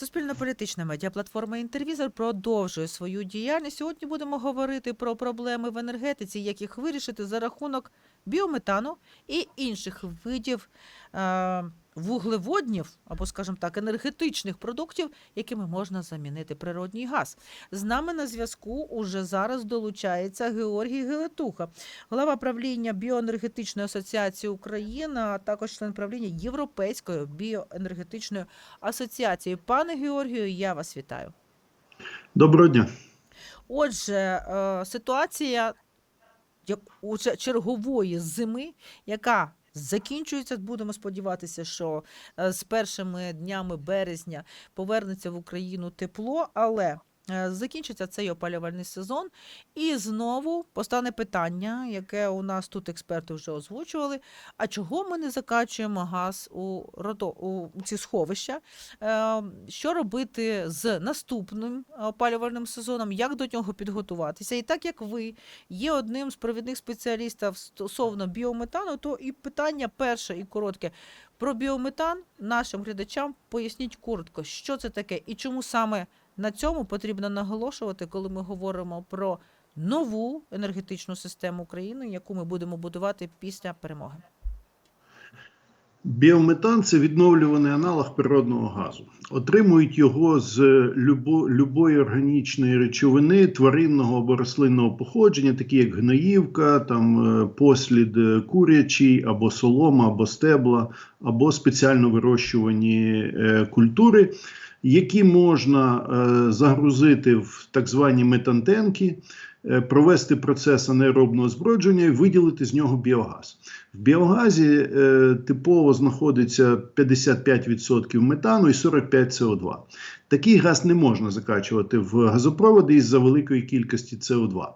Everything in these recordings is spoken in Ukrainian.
Суспільно-політична медіаплатформа Інтервізор продовжує свою діяльність. Сьогодні будемо говорити про проблеми в енергетиці, як їх вирішити за рахунок біометану і інших видів вуглеводнів або, скажімо так, енергетичних продуктів, якими можна замінити природній газ. З нами на зв'язку уже зараз долучається Георгій Гелетуха, голова правління біоенергетичної асоціації України, а також член правління Європейської біоенергетичної асоціації. Пане Георгію, я вас вітаю. Доброго дня. Отже, е, ситуація як уже чергової зими, яка закінчується, будемо сподіватися, що е, з першими днями березня повернеться в Україну тепло, але закінчиться цей опалювальний сезон, і знову постане питання, яке у нас тут експерти вже озвучували: а чого ми не закачуємо газ у у ці сховища? Е, Що робити з наступним опалювальним сезоном? Як до нього підготуватися? І так як ви є одним з провідних спеціалістів стосовно біометану, то і питання перше і коротке про біометан нашим глядачам поясніть коротко, що це таке і чому саме на цьому потрібно наголошувати, коли ми говоримо про нову енергетичну систему України, яку ми будемо будувати після перемоги. Біометан це відновлюваний аналог природного газу. Отримують його з любо, любої органічної речовини тваринного або рослинного походження, такі як гноївка, там е, послід е, курячий, або солома, або стебла, або спеціально вирощувані е, культури, які можна е, загрузити в так звані метантенки. е, Провести процес анаеробного збродження і виділити з нього біогаз. В біогазі е, типово знаходиться 55% метану і 45% СО2. Такий газ не можна закачувати в газопроводи із-за великої кількості СО2.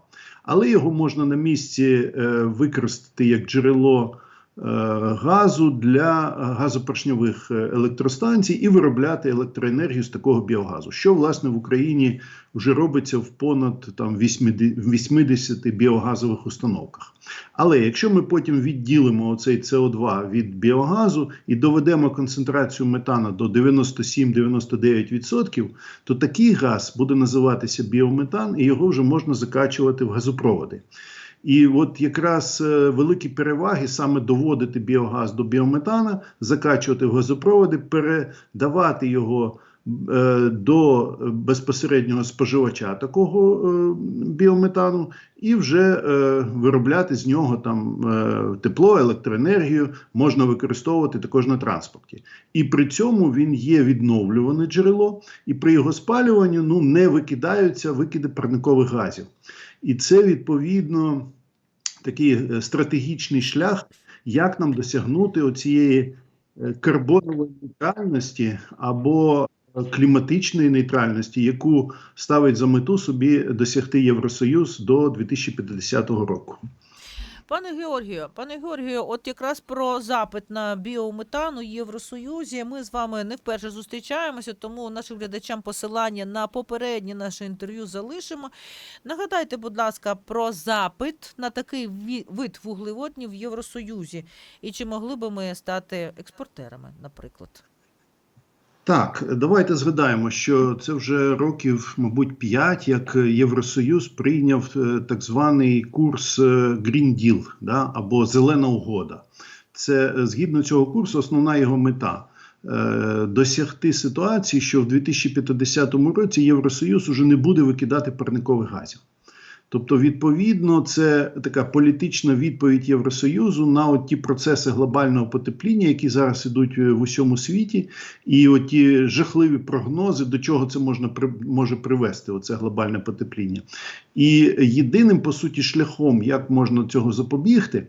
Але його можна на місці е, використати як джерело газу для газопоршньових е, електростанцій і виробляти електроенергію з такого біогазу, що власне в Україні вже робиться в понад там 80 80 біогазових установках. Але якщо ми потім відділимо оцей СО2 від біогазу і доведемо концентрацію метана до 97-99%, то такий газ буде називатися біометан, і його вже можна закачувати в газопроводи. І от якраз е, великі переваги саме доводити біогаз до біометана, закачувати в газопроводи, передавати його е, до безпосереднього споживача такого е, біометану, і вже е, виробляти з нього там е, тепло, електроенергію можна використовувати також на транспорті. І при цьому він є відновлюване джерело, і при його спалюванні ну, не викидаються викиди парникових газів. І це відповідно такий е, стратегічний шлях, як нам досягнути оцієї е, карбонової нейтральності або е, кліматичної нейтральності, яку ставить за мету собі досягти Євросоюз до 2050 року. Пане Георгію, пане Георгію, от якраз про запит на біометан у Євросоюзі ми з вами не вперше зустрічаємося, тому нашим глядачам посилання на попереднє наше інтерв'ю залишимо. Нагадайте, будь ласка, про запит на такий вид вуглеводнів в Євросоюзі, і чи могли би ми стати експортерами, наприклад? Так, давайте згадаємо, що це вже років, мабуть, 5, як Євросоюз прийняв е, так званий курс е, Green Deal, да, або Зелена угода. Це е, згідно цього курсу, основна його мета. Досягти ситуації, що в 2050 році Євросоюз уже не буде викидати парникових газів. Тобто, відповідно, це така політична відповідь Євросоюзу на от ті процеси глобального потепління, які зараз ідуть е, в усьому світі, і от ті жахливі прогнози, до чого це можна може привести, оце глобальне потепління. І єдиним по суті шляхом, як можна цього запобігти.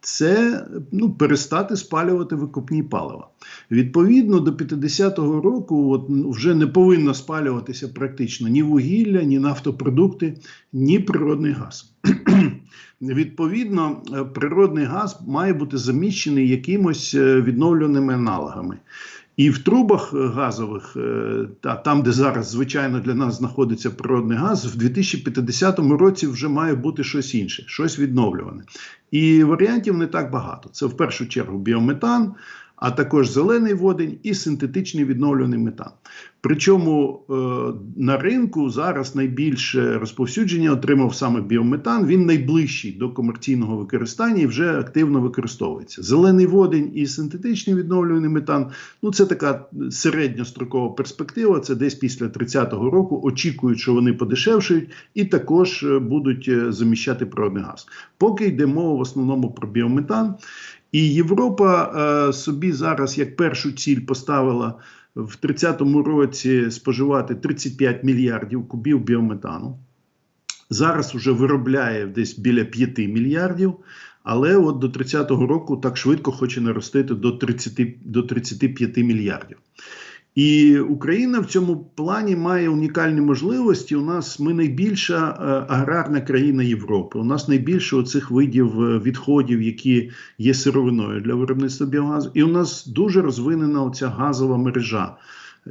Це ну, перестати спалювати викопні палива. Відповідно, до 50-го року от, ну, вже не повинно спалюватися практично ні вугілля, ні нафтопродукти, ні природний газ. Відповідно, е, природний газ має бути заміщений якимось е, відновлюваними аналогами. І в трубах е, газових, е, та там, де зараз звичайно для нас знаходиться природний газ, в 2050 році вже має бути щось інше, щось відновлюване. І варіантів не так багато. Це в першу чергу біометан, а також зелений водень і синтетичний відновлюваний метан. Причому е, на ринку зараз найбільше розповсюдження отримав саме біометан. Він найближчий до комерційного використання і вже активно використовується. Зелений водень і синтетичний відновлюваний метан ну це така середньострокова перспектива. Це десь після 30-го року. Очікують, що вони подешевшують, і також е, будуть е, заміщати природний газ. Поки йде мова в основному про біометан. І Європа е, собі зараз як першу ціль поставила в 30-му році споживати 35 мільярдів кубів біометану. Зараз вже виробляє десь біля 5 мільярдів, але от до 30-го року так швидко хоче наростити до 30, до 35 мільярдів. І Україна в цьому плані має унікальні можливості. У нас ми найбільша е, аграрна країна Європи. У нас найбільше оцих видів е, відходів, які є сировиною для виробництва біогазу. І у нас дуже розвинена оця газова мережа.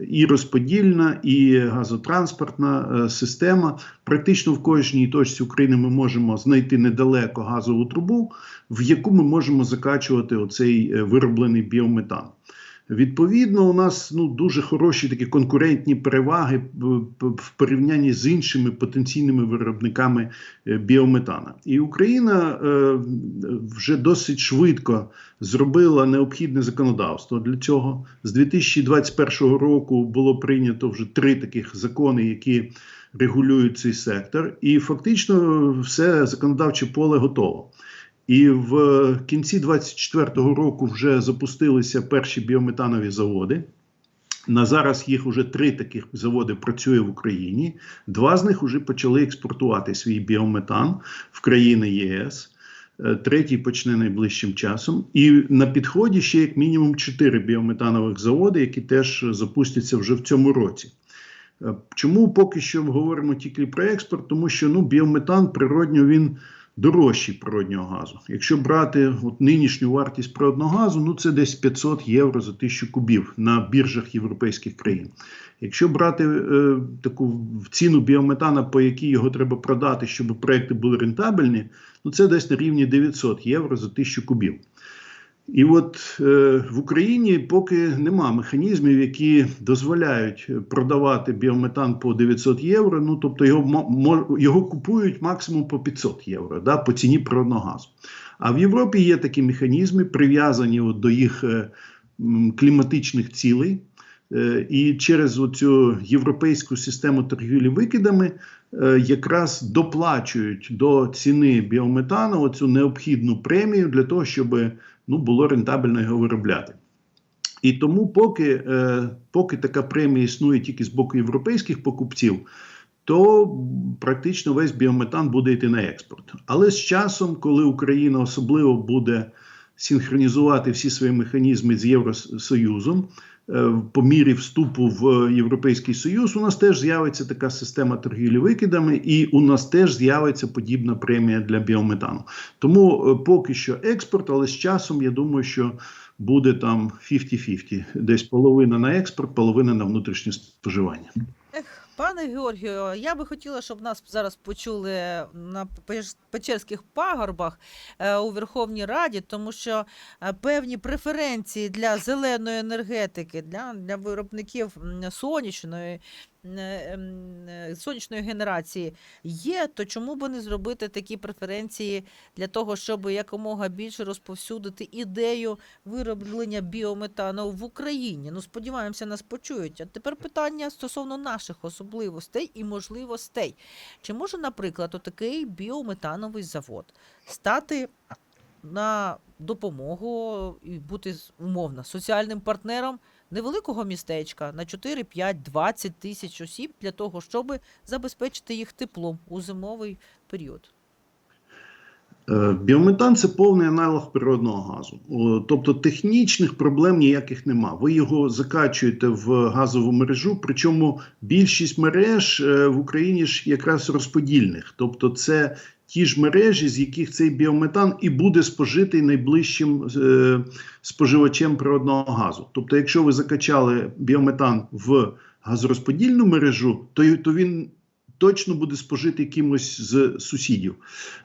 І розподільна, і газотранспортна е, система. Практично в кожній точці України ми можемо знайти недалеко газову трубу, в яку ми можемо закачувати оцей вироблений біометан. Відповідно, у нас ну дуже хороші такі конкурентні переваги в- в в порівнянні з іншими потенційними виробниками е, біометана. І Україна е, вже досить швидко зробила необхідне законодавство для цього. З 2021 року було прийнято вже три таких закони, які регулюють цей сектор, і фактично все законодавче поле готово. І в кінці 24-го року вже запустилися перші біометанові заводи. На зараз їх вже три таких заводи працює в Україні. Два з них вже почали експортувати свій біометан в країни ЄС. Е, Третій почне найближчим часом. І на підході ще як мінімум чотири біометанових заводи, які теж запустяться вже в цьому році. Е, Чому поки що говоримо тільки про експорт? Тому що ну, біометан природньо він дорожчий природнього газу. Якщо брати от нинішню вартість природного газу, ну це десь 500 євро за тисячу кубів на біржах європейських країн. Якщо брати е, таку ціну біометана, по якій його треба продати, щоб проекти були рентабельні, ну це десь на рівні 900 євро за тисячу кубів. І от е, в Україні поки нема механізмів, які дозволяють продавати біометан по 900 євро. Ну тобто його його купують максимум по 500 євро, да, по ціні природного. А в Європі є такі механізми, прив'язані от до їх е, кліматичних цілей. Е, І через цю європейську систему торгівлі викидами е, якраз доплачують до ціни біометану оцю необхідну премію для того, щоб ну, було рентабельно його виробляти. І тому, поки, е, поки така премія існує тільки з боку європейських покупців, то практично весь біометан буде йти на експорт. Але з часом, коли Україна особливо буде синхронізувати всі свої механізми з Євросоюзом, по мірі вступу в Європейський Союз, у нас теж з'явиться така система торгівлі викидами, і у нас теж з'явиться подібна премія для біометану. Тому е, поки що експорт, але з часом я думаю, що буде там 50-50. Десь половина на експорт, половина на внутрішнє споживання. Пане Георгію, я би хотіла, щоб нас зараз почули на Печерських пагорбах е, у Верховній Раді, тому що е, певні преференції для зеленої енергетики, для, для виробників сонячної. Ем, Сонячної генерації є, то чому би не зробити такі преференції для того, щоб якомога більше розповсюдити ідею вироблення біометану в Україні? Ну, сподіваємося, нас почують. А тепер питання стосовно наших особливостей і можливостей. Чи може, наприклад, отакий біометановий завод стати на допомогу і бути умовно соціальним партнером невеликого містечка на 4, 5, 20 тисяч осіб для того, щоб забезпечити їх теплом у зимовий період? Е, Біометан це повний аналог природного газу. Тобто технічних проблем ніяких нема. Ви його закачуєте в газову мережу, причому більшість мереж е, в Україні ж якраз розподільних. Тобто, це ті ж мережі, з яких цей біометан і буде спожитий найближчим е, споживачем природного газу. Тобто, якщо ви закачали біометан в газорозподільну мережу, то, то він точно буде спожитий кимось з сусідів.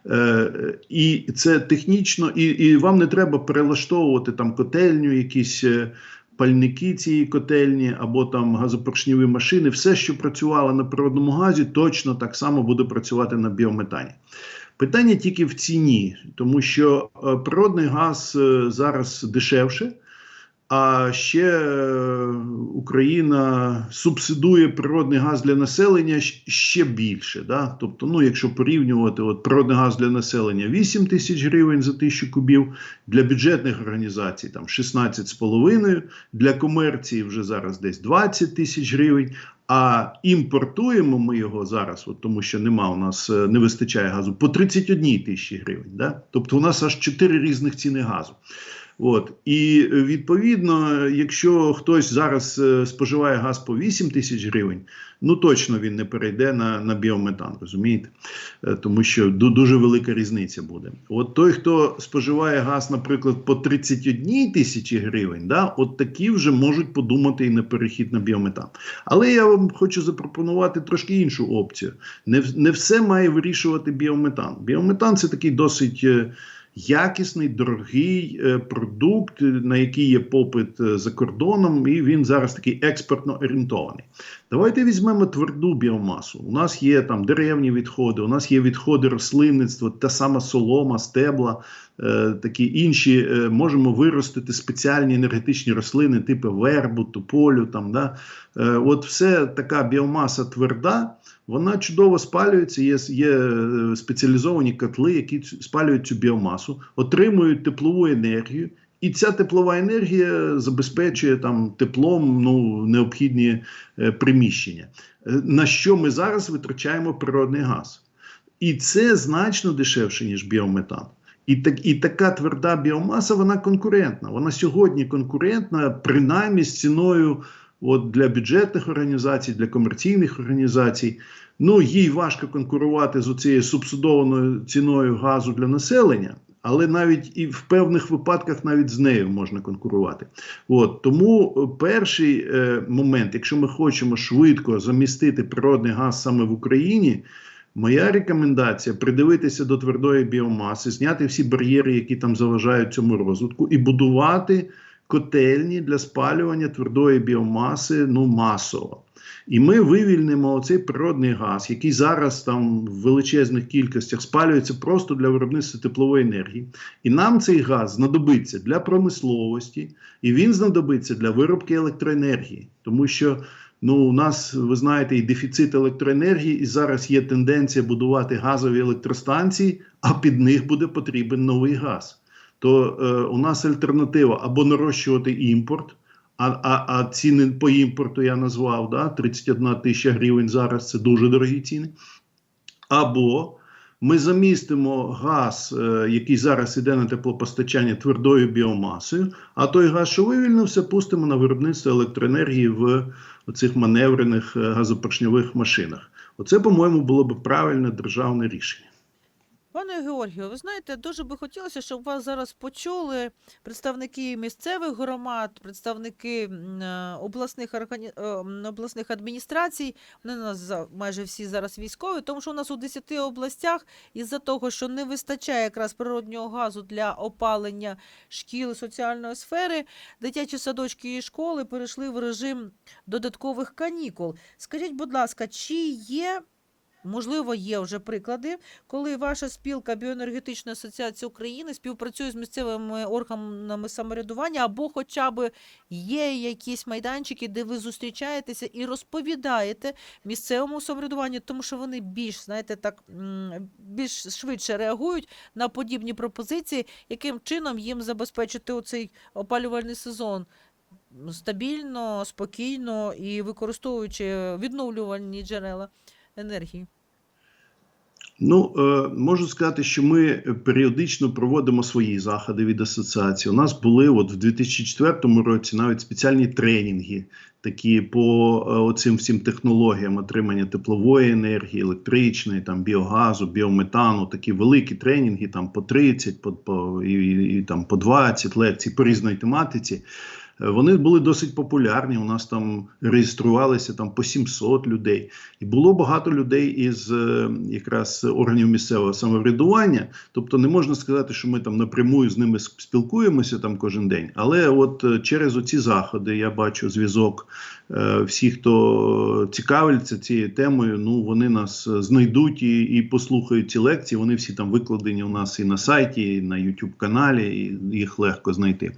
Е, і це технічно, і, і вам не треба перелаштовувати там котельню, якісь. е, Пальники цієї котельні або там газопоршньові машини, все, що працювало на природному газі, точно так само буде працювати на біометані. Питання тільки в ціні, тому що е, природний газ е, зараз дешевше, а ще е, Україна субсидує природний газ для населення ще більше. Да? Тобто, ну, якщо порівнювати, от природний газ для населення 8 тисяч гривень за тисячу кубів, для бюджетних організацій там 16,5, для комерції вже зараз десь 20 тисяч гривень. А імпортуємо ми його зараз, от тому що нема у нас е, не вистачає газу по 31 тисячі гривень. Да? Тобто у нас аж 4 різних ціни газу. От і е, відповідно, якщо хтось зараз е, споживає газ по 8 тисяч гривень, ну точно він не перейде на, на біометан, розумієте? Е, Тому що дуже велика різниця буде. От той, хто споживає газ, наприклад, по 31 тисячі гривень, да, от такі вже можуть подумати і на перехід на біометан. Але я вам хочу запропонувати трошки іншу опцію. Не, не все має вирішувати біометан. Біометан це такий досить. Якісний, дорогий е, продукт, на який є попит е, за кордоном, і він зараз такий експортно орієнтований. Давайте візьмемо тверду біомасу. У нас є там деревні відходи, у нас є відходи рослинництва, та сама солома, стебла, е, такі інші. Е, можемо виростити спеціальні енергетичні рослини, типу вербу, тополю. Там, да? е, от все така біомаса тверда. Вона чудово спалюється. Є, є е, спеціалізовані котли, які спалюють цю біомасу, отримують теплову енергію, і ця теплова енергія забезпечує там теплом ну, необхідні е, приміщення. Е, На що ми зараз витрачаємо природний газ? І це значно дешевше, ніж біометан. І, так, і така тверда біомаса, вона конкурентна. Вона сьогодні конкурентна, принаймні з ціною от, для бюджетних організацій, для комерційних організацій. Ну, їй важко конкурувати з оцією субсидованою ціною газу для населення, але навіть і в певних випадках навіть з нею можна конкурувати. От тому е, перший е, момент, якщо ми хочемо швидко замістити природний газ саме в Україні. Моя рекомендація придивитися до твердої біомаси, зняти всі бар'єри, які там заважають цьому розвитку, і будувати котельні для спалювання твердої біомаси ну масово. І ми вивільнимо оцей природний газ, який зараз там в величезних кількостях спалюється просто для виробництва теплової енергії. І нам цей газ знадобиться для промисловості, і він знадобиться для виробки електроенергії, тому що. Ну, у нас, ви знаєте, і дефіцит електроенергії, і зараз є тенденція будувати газові електростанції, а під них буде потрібен новий газ. То е, у нас альтернатива або нарощувати імпорт, а, а, а ціни по імпорту я назвав да, 31 тисяча гривень зараз це дуже дорогі ціни. Або ми замістимо газ, е, який зараз іде на теплопостачання твердою біомасою, а той газ, що вивільнився, пустимо на виробництво електроенергії в оцих маневрених е, газопоршньових машинах. Оце, по-моєму, було б правильне державне рішення. Пане Георгію, ви знаєте, дуже би хотілося, щоб вас зараз почули представники місцевих громад, представники е, обласних органі... е, обласних адміністрацій. Вони нас майже всі зараз військові, тому що у нас у 10 областях із-за того, що не вистачає якраз природнього газу для опалення шкіл соціальної сфери, дитячі садочки і школи перейшли в режим додаткових канікул. Скажіть, будь ласка, чи є Можливо, є вже приклади, коли ваша спілка Біоенергетичної асоціації України співпрацює з місцевими органами самоврядування, або хоча б є якісь майданчики, де ви зустрічаєтеся і розповідаєте місцевому самоврядуванню, тому що вони більш, знаєте, так більш швидше реагують на подібні пропозиції, яким чином їм забезпечити оцей опалювальний сезон. Стабільно, спокійно і використовуючи відновлювальні джерела енергії. Ну, е, можу сказати, що ми періодично проводимо свої заходи від асоціації. У нас були от в 2004 році навіть спеціальні тренінги, такі по е, оцим всім технологіям отримання теплової енергії, електричної, там біогазу, біометану, такі великі тренінги, там по 30, по, по, і, і там по 20 лекцій по різної тематиці. Вони були досить популярні. У нас там реєструвалися там по 700 людей, і було багато людей із е, якраз органів місцевого самоврядування. Тобто, не можна сказати, що ми там напряму з ними спілкуємося там кожен день. Але от е, через оці заходи я бачу зв'язок. Е, Всі, хто цікавиться цією темою, ну вони нас знайдуть і, і послухають ці лекції. Вони всі там викладені у нас і на сайті, і на YouTube каналі, і їх легко знайти.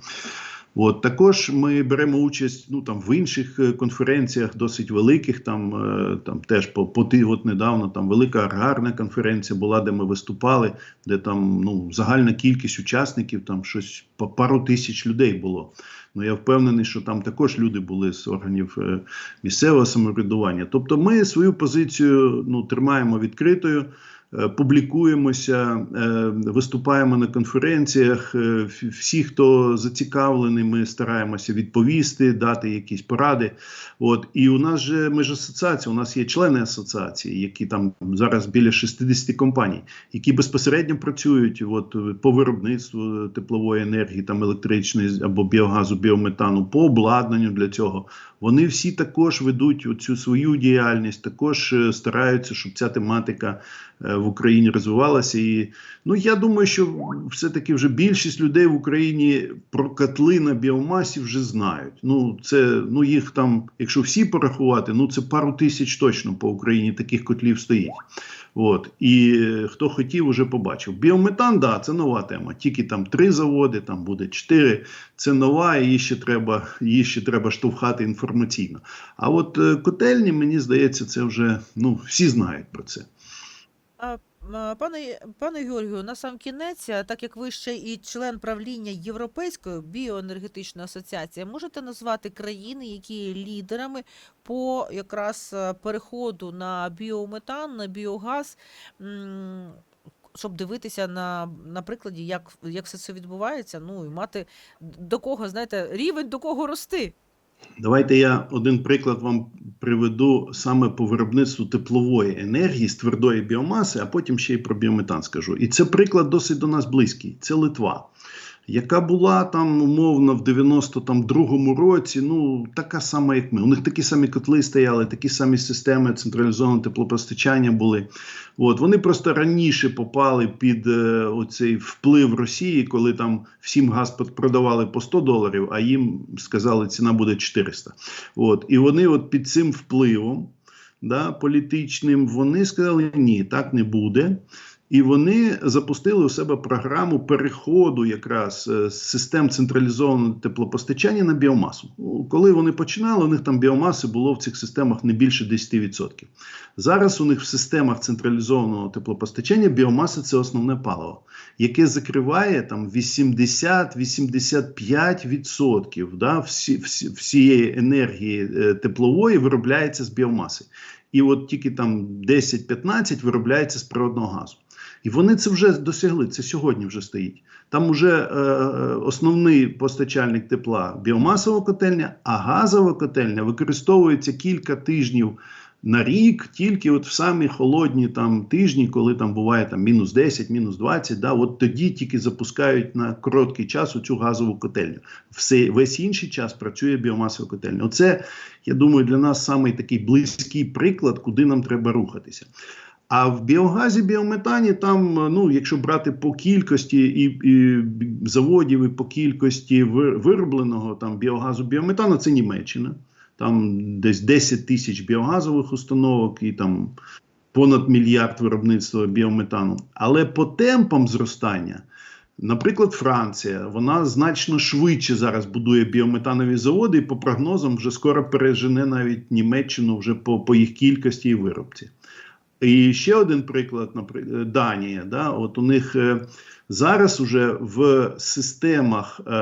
От також ми беремо участь ну там в інших е, конференціях, досить великих. Там е, там теж по, поти от недавно там велика аграрна конференція була, де ми виступали, де там ну загальна кількість учасників, там щось по пару тисяч людей було. Ну я впевнений, що там також люди були з органів е, місцевого самоврядування. Тобто, ми свою позицію ну тримаємо відкритою. Е, Публікуємося, е, виступаємо на конференціях. е, Всі, хто зацікавлений, ми стараємося відповісти, дати якісь поради. От і у нас же ми ж асоціація. У нас є члени асоціації, які там зараз біля 60 компаній, які безпосередньо працюють от, по виробництву теплової енергії, там електричної або біогазу, біометану, по обладнанню для цього. Вони всі також ведуть цю свою діяльність, також е, стараються, щоб ця тематика е, в Україні розвивалася. І ну я думаю, що все-таки вже більшість людей в Україні про котли на біомасі вже знають. Ну це ну їх там, якщо всі порахувати, ну це пару тисяч точно по Україні таких котлів стоїть. От і е, хто хотів, уже побачив. Біометан, да, це нова тема. Тільки там три заводи, там буде чотири. Це нова, її ще треба, її ще треба штовхати інформаційно. А от е, котельні, мені здається, це вже ну всі знають про це. Пане, пане Георгію, на сам кінець, так як ви ще і член правління Європейської біоенергетичної асоціації, можете назвати країни, які є лідерами по якраз переходу на біометан, на біогаз, щоб дивитися на, на прикладі, як, як все це відбувається, ну і мати до кого, знаєте, рівень до кого рости. Давайте я один приклад вам приведу саме по виробництву теплової енергії з твердої біомаси, а потім ще й про біометан скажу. І це приклад досить до нас близький. Це Литва, яка була там умовно в 92-му році, ну така сама, як ми. У них такі самі котли стояли, такі самі системи централізованого теплопостачання були. От вони просто раніше попали під е, оцей вплив Росії, коли там всім газ продавали по 100 доларів, а їм сказали, ціна буде 400. От і вони, от під цим впливом, да, політичним, вони сказали, ні, так не буде. І вони запустили у себе програму переходу якраз е, з систем централізованого теплопостачання на біомасу. Ну, Коли вони починали, у них там біомаси було в цих системах не більше 10%. Зараз у них в системах централізованого теплопостачання біомаса це основне паливо, яке закриває там 80-85% да, всі, всі, всієї енергії е, теплової виробляється з біомаси. І от тільки там 10-15 виробляється з природного газу. І вони це вже досягли. Це сьогодні вже стоїть. Там вже е, основний постачальник тепла біомасова котельня, а газова котельня використовується кілька тижнів на рік, тільки от в самі холодні там тижні, коли там буває там мінус 10, мінус 20, да, от тоді тільки запускають на короткий час цю газову котельню. Все, весь інший час працює біомасова котельня. Оце, я думаю, для нас самий такий близький приклад, куди нам треба рухатися. А в біогазі, біометані, там, ну, якщо брати по кількості і, і заводів, і по кількості виробленого там біогазу, біометану, це Німеччина. Там десь 10 тисяч біогазових установок і там понад мільярд виробництва біометану. Але по темпам зростання, наприклад, Франція, вона значно швидше зараз будує біометанові заводи, і по прогнозам вже скоро пережене навіть Німеччину вже по, по їх кількості і виробці. І ще один приклад, наприклад, Данія. Да? От у них е, зараз уже в системах е,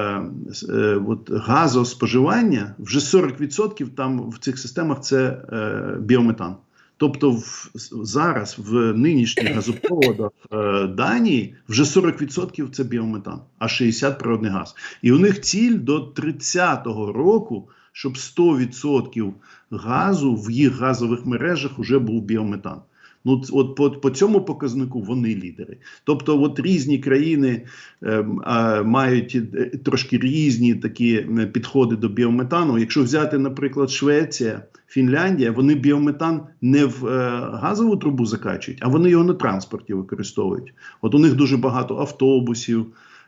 е, от газоспоживання вже 40% там в цих системах це е, біометан. Тобто в, зараз в нинішніх газопроводах е, Данії вже 40% це біометан, а 60% природний газ. І у них ціль до 30-го року, щоб 100% газу в їх газових мережах вже був біометан. Ну, от по, по цьому показнику вони лідери. Тобто, от різні країни ем, мають е, трошки різні такі е, підходи до біометану. Якщо взяти, наприклад, Швеція, Фінляндія, вони біометан не в е, газову трубу закачують, а вони його на транспорті використовують. От у них дуже багато автобусів.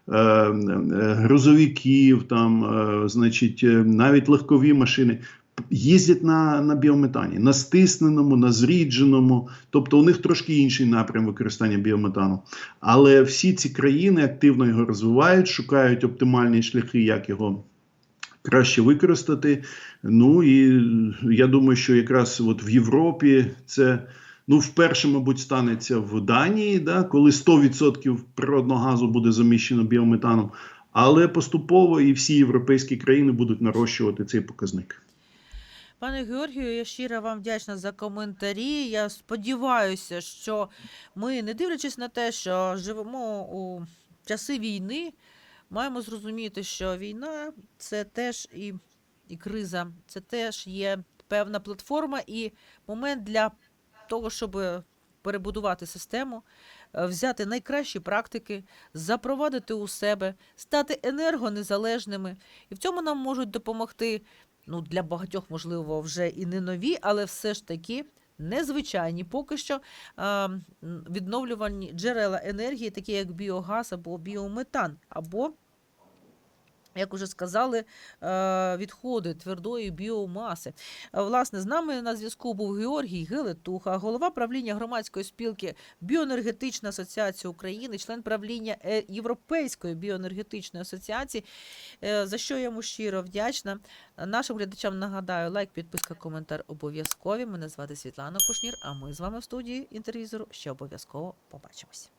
е, е, Грузовиків, там, е, значить, е, навіть легкові машини їздять на, на біометані, на стисненому, на зрідженому. Тобто у них трошки інший напрям використання біометану. Але всі ці країни активно його розвивають, шукають оптимальні шляхи, як його краще використати. Ну і я думаю, що якраз от в Європі це. Ну, вперше, мабуть, станеться в Данії, да, коли 100% природного газу буде заміщено біометаном, але поступово і всі європейські країни будуть нарощувати цей показник. Пане Георгію, я щиро вам вдячна за коментарі. Я сподіваюся, що ми, не дивлячись на те, що живемо у часи війни, маємо зрозуміти, що війна це теж і, і криза, це теж є певна платформа і момент для того, щоб перебудувати систему, е, взяти найкращі практики, запровадити у себе, стати енергонезалежними. І в цьому нам можуть допомогти ну, для багатьох, можливо, вже і не нові, але все ж таки незвичайні. Поки що відновлювані джерела енергії, такі як біогаз або біометан, або як уже сказали, е, відходи твердої біомаси. Е, Власне, з нами на зв'язку був Георгій Гелетуха, голова правління громадської спілки Біоенергетична асоціація України, член правління е, Європейської біоенергетичної асоціації, за що я йому щиро вдячна. Нашим глядачам нагадаю, лайк, підписка, коментар обов'язкові. Мене звати Світлана Кушнір, а ми з вами в студії інтервізору ще обов'язково побачимось.